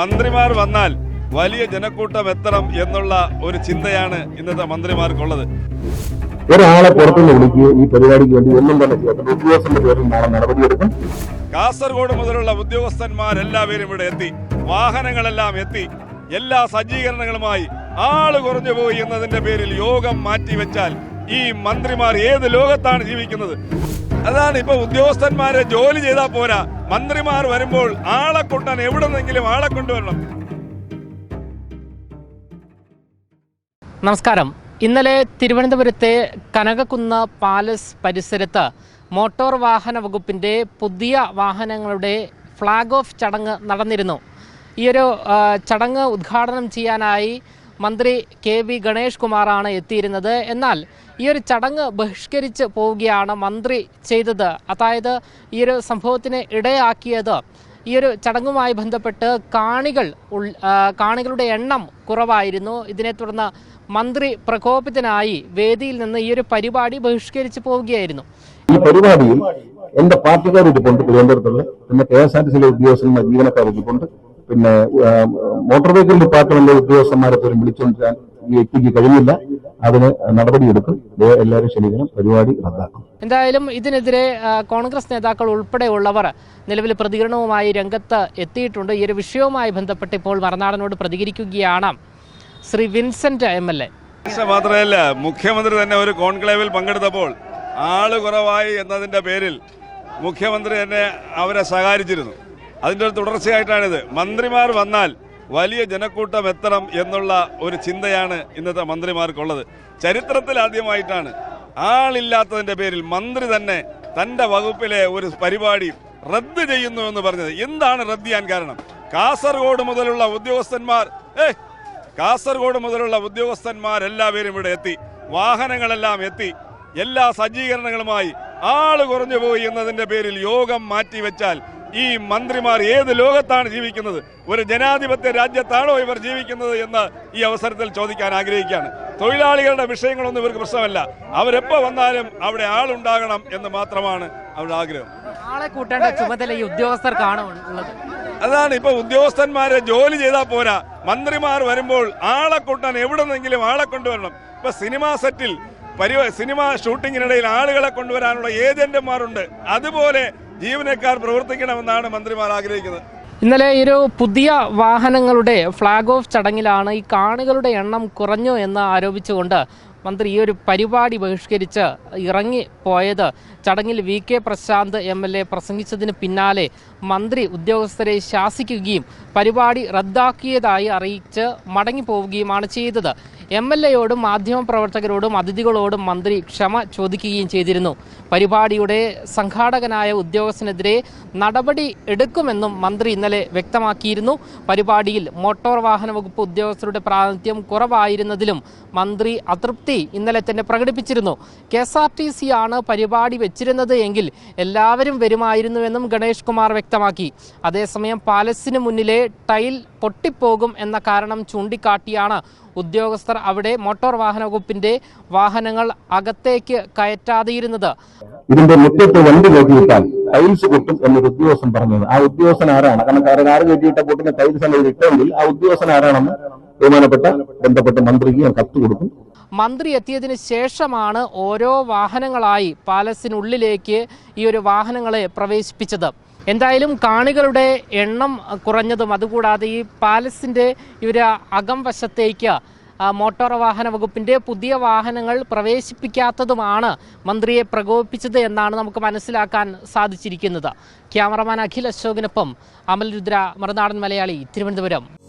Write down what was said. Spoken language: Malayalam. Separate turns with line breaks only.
മന്ത്രിമാർ വന്നാൽ വലിയ ജനക്കൂട്ടം എത്തണം എന്നുള്ള ഒരു ചിന്തയാണ് ഇന്നത്തെ മന്ത്രിമാർക്കുള്ളത്.
ഒരാളെ പുറത്തുനിന്ന് വിളിക്കുകയും ഈ പരിപാടിക്ക് വേണ്ടി ഒന്നും തന്നെ ചെയ്യാത്ത ഉദ്യോഗസ്ഥന്റെ പേരിൽ നാളെ നടപടിയെടുക്കും
കാസർഗോഡ് മുതലുള്ള ഉദ്യോഗസ്ഥന്മാരെല്ലാവരും ഇവിടെ എത്തി. വാഹനങ്ങളെല്ലാം എത്തി. എല്ലാ സജ്ജീകരണങ്ങളുമായി ആൾ കുറഞ്ഞു പോയി എന്നതിന്റെ പേരിൽ യോഗം മാറ്റിവെച്ചാൽ ഈ മന്ത്രിമാർ ഏത് ലോകത്താണ് ജീവിക്കുന്നത്? അതാണ് ഇപ്പൊ ഉദ്യോഗസ്ഥന്മാരെ ജോലി ചെയ്താൽ പോരാ. മന്ത്രിമാർ വരുമ്പോൾ ആളെ കൊണ്ടാൻ എവിടെ നിന്നെങ്കിലും ആളെ കൊണ്ടുവരണം.
നമസ്കാരം. ഇന്നലെ തിരുവനന്തപുരത്തെ കനകക്കുന്ന് പാലസ് പരിസരത്ത് മോട്ടോർ വാഹന വകുപ്പിന്റെ പുതിയ വാഹനങ്ങളുടെ ഫ്ലാഗ് ഓഫ് ചടങ്ങ് നടന്നിരുന്നു. ഈയൊരു ചടങ്ങ് ഉദ്ഘാടനം ചെയ്യാനായി മന്ത്രി കെ വി ഗണേഷ് കുമാറാണ് എത്തിയിരുന്നത്. എന്നാൽ ഈ ഒരു ചടങ്ങ് ബഹിഷ്കരിച്ച് പോവുകയാണ് മന്ത്രി ചെയ്തത്. അതായത് ഈ ഒരു സംഭവത്തിന് ഇടയാക്കിയത് ഈ ഒരു ചടങ്ങുമായി ബന്ധപ്പെട്ട് കാണികൾ കാണികളുടെ എണ്ണം കുറവായിരുന്നു. ഇതിനെ തുടർന്ന് മന്ത്രി പ്രകോപിതനായി വേദിയിൽ നിന്ന് ഈ ഒരു പരിപാടി ബഹിഷ്കരിച്ച് പോവുകയായിരുന്നു.
ഈ പരിപാടിയിൽ എന്റെ പാർട്ടിക്കാർ ഇരിപ്പുണ്ട് തിരുവനന്തപുരത്തുള്ള പിന്നെ കെ എസ് ആർ ടി സിയിലെ ഉദ്യോഗസ്ഥന്മാർ ജീവനക്കാർ ഇരിപ്പുണ്ട് പിന്നെ മോട്ടോർ വെഹിക്കിൾ ഡിപ്പാർട്ട്മെന്റ് ഉദ്യോഗസ്ഥന്മാരെ പോലും വിളിച്ചുകൊണ്ടിരാൻ ഈ വ്യക്തിക്ക് കഴിഞ്ഞില്ല. അതിന് നടപടിയെടുക്കും. എല്ലാവരും ക്ഷണിക്കണം. പരിപാടി റദ്ദാക്കും.
എന്തായാലും ഇതിനെതിരെ കോൺഗ്രസ് നേതാക്കൾ ഉൾപ്പെടെയുള്ളവർ നിലവിൽ പ്രതികരണവുമായി രംഗത്ത് എത്തിയിട്ടുണ്ട്. ഈ ഒരു വിഷയവുമായി ബന്ധപ്പെട്ട് ഇപ്പോൾ മറനാടനോട് പ്രതികരിക്കുകയാണ് Shri Vincent M L A.
മാത്രമല്ല മുഖ്യമന്ത്രി തന്നെ ഒരു കോൺക്ലേവിൽ പങ്കെടുത്തപ്പോൾ ആൾ കുറവായി എന്നതിന്റെ പേരിൽ മുഖ്യമന്ത്രി തന്നെ അവരെ സഹായിച്ചിരുന്നു അതിന്റെ ഒരു തുടർച്ചയായിട്ടാണിത്. മന്ത്രിമാർ വന്നാൽ വലിയ ജനക്കൂട്ടം എത്തണം എന്നുള്ള ഒരു ചിന്തയാണ് ഇന്നത്തെ മന്ത്രിമാർക്കുള്ളത്. ചരിത്രത്തിൽ ആദ്യമായിട്ടാണ്. ആളില്ലാത്തതിന്റെ പേരിൽ മന്ത്രി തന്നെ തന്റെ വകുപ്പിലെ ഒരു പരിപാടി റദ്ദ് ചെയ്യുന്നു എന്ന് പറഞ്ഞത്. എന്താണ് റദ്ദ് ചെയ്യാൻ കാരണം? കാസർഗോഡ് മുതലുള്ള ഉദ്യോഗസ്ഥന്മാർ ഏ കാസർഗോഡ് മുതലുള്ള ഉദ്യോഗസ്ഥന്മാരെല്ലാവരും ഇവിടെ എത്തി. വാഹനങ്ങളെല്ലാം എത്തി. എല്ലാ സജ്ജീകരണങ്ങളുമായി ആൾ കുറഞ്ഞു പോയി എന്നതിന്റെ പേരിൽ യോഗം മാറ്റിവെച്ചാൽ ഈ മന്ത്രിമാർ ഏത് ലോകത്താണ് ജീവിക്കുന്നത്? ഒരു ജനാധിപത്യ രാജ്യത്താണോ ഇവർ ജീവിക്കുന്നത് എന്ന് ഈ അവസരത്തിൽ ചോദിക്കാൻ ആഗ്രഹിക്കുകയാണ്. തൊഴിലാളികളുടെ വിഷയങ്ങളൊന്നും ഇവർക്ക് പ്രശ്നമല്ല. അവരെപ്പോ വന്നാലും അവിടെ ആളുണ്ടാകണം എന്ന് മാത്രമാണ് അവരുടെ ആഗ്രഹം.
ആളെ കൂട്ടേണ്ട ചുമതല ഈ ഉദ്യോഗസ്ഥർക്കാണ് ഉള്ളത്.
അതാണ് ഇപ്പൊ ഉദ്യോഗസ്ഥന്മാരെ ജോലി ചെയ്താൽ പോരാ. മന്ത്രിമാർ വരുമ്പോൾ ആളെ കൂട്ടാൻ എവിടെ നിന്നെങ്കിലും ആളെ കൊണ്ടുവരണം. ഇപ്പൊ സിനിമാ സെറ്റിൽ പരിവ സിനിമ ഷൂട്ടിങ്ങിനിടയിൽ ആളുകളെ കൊണ്ടുവരാനുള്ള ഏജന്റുമാരുണ്ട്. അതുപോലെ ജീവനക്കാർ പ്രവർത്തിക്കണമെന്നാണ് മന്ത്രിമാർ ആഗ്രഹിക്കുന്നത്.
ഇന്നലെ ഒരു പുതിയ വാഹനങ്ങളുടെ ഫ്ളാഗ് ഓഫ് ചടങ്ങിലാണ് ഈ കാണികളുടെ എണ്ണം കുറഞ്ഞു എന്ന് ആരോപിച്ചുകൊണ്ട് മന്ത്രി ഈ ഒരു പരിപാടി ബഹിഷ്കരിച്ച് ഇറങ്ങി പോയത്. ചടങ്ങിൽ V K Prashant M L A പ്രസംഗിച്ചതിന് പിന്നാലെ മന്ത്രി ഉദ്യോഗസ്ഥരെ ശാസിക്കുകയും പരിപാടി റദ്ദാക്കിയതായി അറിയിച്ച് മടങ്ങിപ്പോവുകയുമാണ് ചെയ്തത്. എം എൽ എയോടും മാധ്യമപ്രവർത്തകരോടും അതിഥികളോടും മന്ത്രി ക്ഷമ ചോദിക്കുകയും ചെയ്തിരുന്നു. പരിപാടിയുടെ സംഘാടകനായ ഉദ്യോഗസ്ഥനെതിരെ നടപടി എടുക്കുമെന്നും മന്ത്രി ഇന്നലെ വ്യക്തമാക്കിയിരുന്നു. പരിപാടിയിൽ മോട്ടോർ വാഹന വകുപ്പ് ഉദ്യോഗസ്ഥരുടെ പ്രാതിനിധ്യം കുറവായിരുന്നതിലും മന്ത്രി അതൃപ്തി ഇന്നലെ തന്നെ പ്രകടിപ്പിച്ചിരുന്നു. K S R T C ആണ് പരിപാടി വെച്ചിരുന്നത് എങ്കിൽ എല്ലാവരും വരുമായിരുന്നുവെന്നും ഗണേഷ് കുമാർ വ്യക്തമാക്കി. അതേസമയം പാലസിന് മുന്നിലെ ടൈൽ പൊട്ടിപ്പോകും എന്ന കാരണം ചൂണ്ടിക്കാട്ടിയാണ് ഉദ്യോഗസ്ഥർ അവിടെ മോട്ടോർ വാഹന വകുപ്പിന്റെ വാഹനങ്ങൾ അകത്തേക്ക് കയറ്റാതിരുന്നത്
ഇതിന്റെ മുറ്റത്ത് വണ്ടി കയറ്റിയിട്ടാൽ ടൈൽസ് പൊട്ടും എന്നൊരു ഉദ്യോഗസ്ഥൻ പറഞ്ഞത്. ആ ഉദ്യോഗസ്ഥൻ ആരാണ്? കാരണം കാരണം കാറ് കയറ്റിയിട്ട പൊട്ടുന്ന? ടൈൽസ് ആണ് ഇട്ടെങ്കിൽ ആ ഉദ്യോഗസ്ഥൻ ആരാണെന്ന് ബഹുമാനപ്പെട്ട ബന്ധപ്പെട്ട മന്ത്രിക്ക് ഞാൻ കത്ത് കൊടുക്കും.
മന്ത്രി എത്തിയതിന് ശേഷമാണ് ഓരോ വാഹനങ്ങളായി പാലസിനുള്ളിലേക്ക് ഈ ഒരു വാഹനങ്ങളെ പ്രവേശിപ്പിച്ചത്. എന്തായാലും കാണികളുടെ എണ്ണം കുറഞ്ഞതും അതുകൂടാതെ ഈ പാലസിന്റെ ഇവർ അകം വശത്തേക്ക് മോട്ടോർ വാഹന വകുപ്പിന്റെ പുതിയ വാഹനങ്ങൾ പ്രവേശിപ്പിക്കാത്തതുമാണ് മന്ത്രിയെ പ്രകോപിപ്പിച്ചത് എന്നാണ് നമുക്ക് മനസ്സിലാക്കാൻ സാധിച്ചിരിക്കുന്നത്. ക്യാമറമാൻ അഖിൽ അശോകിനൊപ്പം അമൽ രുദ്ര മറുനാടൻ മലയാളി തിരുവനന്തപുരം.